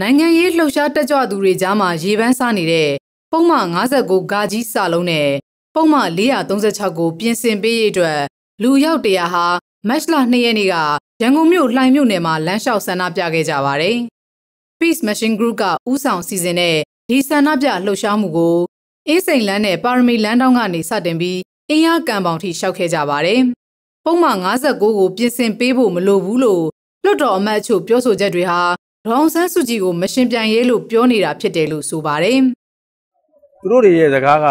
နိုင်ငံရေးလှုပ်ရှားတက်ကြွသူတွေကြားမှာရေပန်းစားနေတဲ့ပုံမှန်59ဂါကြီးစာလုံးနဲ့ပုံမှန်436ကိုပြင်ဆင်ပေးရေးအတွက်လူရောက်တရာဟာမတ်လ2ရက်နေ့ကရန်ကုန်မြို့လှိုင်မြို့နယ်မှာလမ်းလျှောက်ဆန္ဒပြခဲ့ကြပါတယ်။ Peace Machine Group ကဥဆောင်စီစဉ်တဲ့ဒီဆန္ဒပြလှုပ်ရှားမှုကိုအေးစိန်လန်းနဲ့ပါရမီလန်းတောင်းကနေစတင်ပြီးအင်းရကံပေါင်ထိရှောက်ခဲ့ကြပါတယ်။ပုံမှန်59ကိုပြင်ဆင်ပေးဖို့မလိုဘူးလို့လွတ်တော်အမတ်အချို့ပြောဆိုချက်တွေဟာ ဒေါအောင်ဆန်းစုကြည်ကိုမရှင်ပြန်ရဲလို့ပြောနေတာဖြစ်တယ်လို့ဆိုပါတယ်။သူတို့တွေရဲ့စကားက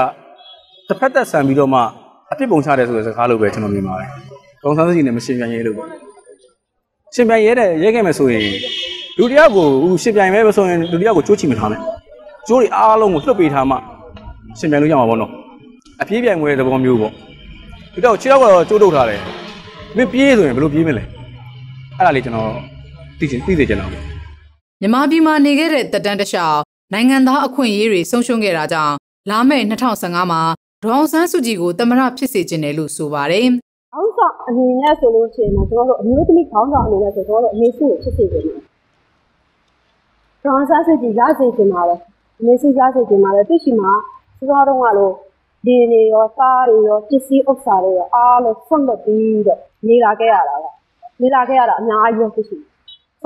တစ်ဖက်သက်ဆန်ပြီးတော့မှအပြစ်ပုံချတယ်ဆိုတဲ့စကားလို့ပဲကျွန်တော်မြင်ပါတယ်။ဒေါအောင်ဆန်းစုကြည်နဲ့မရှင်ပြန်ရဲလို့ပေါ့။ရှင်ပြန်ရဲတဲ့ရဲခဲ့မယ်ဆိုရင်လူတယောက်ကိုရှင်ပြန်ရဲမဆိုရင်လူတယောက်ကိုကြိုးချီမထားနဲ့။ကြိုးတွေအားလုံးကိုလွှတ်ပေးထားမှရှင်ပြန်လို့ရမှာပေါ့နော်။အပြေးပြိုင်ပွဲသဘောမျိုးပေါ့။ဒီတော့ခြေတော့ကတော့ကြိုးတုပ်ထားတယ်။မင်းပြေးဆိုရင်ဘယ်လိုပြေးမလဲ။အဲ့ဒါလေးကျွန်တော်သိချင်သိစေချင်တာပေါ့ မြန်မာပြည်မှာနေခဲ့တဲ့တက်တန်းတလျှောက်နိုင်ငံသားအခွင့်အရေးတွေဆုံးရှုံးခဲ့တာကြောင့်လာမယ့်2015မှာဒေါအောင်ဆန်းစုကြည်ကိုတမရဖြစ်စေခြင်းတယ်လို့ဆိုပါတယ်။အောက်ဆောင်အနေနဲ့ဆိုလို့ရှိရင်တော့ကျွန်တော်တို့အမျိုးသမီးခေါင်းဆောင်အနေနဲ့ဆိုတော့အမေစုကိုဖြစ်စေခြင်းတယ်။ဒေါအောင်ဆန်းစုကြည်ရစေခြင်းပါလေ။အမေစုရစေခြင်းပါလေ။သူရှိမှာစစောတုန်းကလို့ဒီနေရောစားတွေရောပစ္စည်းဥစ္စာတွေရောအားလုံးဆွန့်လွတ်ပြီးတော့နေလာခဲ့ရတာကနေလာခဲ့ရတာအများကြီးဖြစ်ရှိတယ်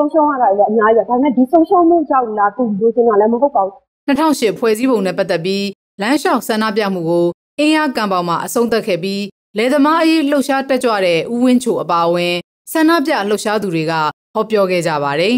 ဆုံးရှုံးရတာလည်းအများကြီးပဲဒါပေမဲ့ဒီဆုံးရှုံးမှုကြောင့်လာသူလိုချင်တာလည်းမဟုတ်ပါဘူး2008ဖွဲ့စည်းပုံနဲ့ပတ်သက်ပြီးလမ်းလျှောက်ဆန္ဒပြမှုကိုအင်းရကံပေါင်မှာအဆုံးသတ်ခဲ့ပြီးလယ်သမားအရေးလှုပ်ရှားတက်ကြွတဲ့ဦးဝင်းချိုအပါအဝင်ဆန္ဒပြလှုပ်ရှားသူတွေကဟောပြောခဲ့ကြပါတယ်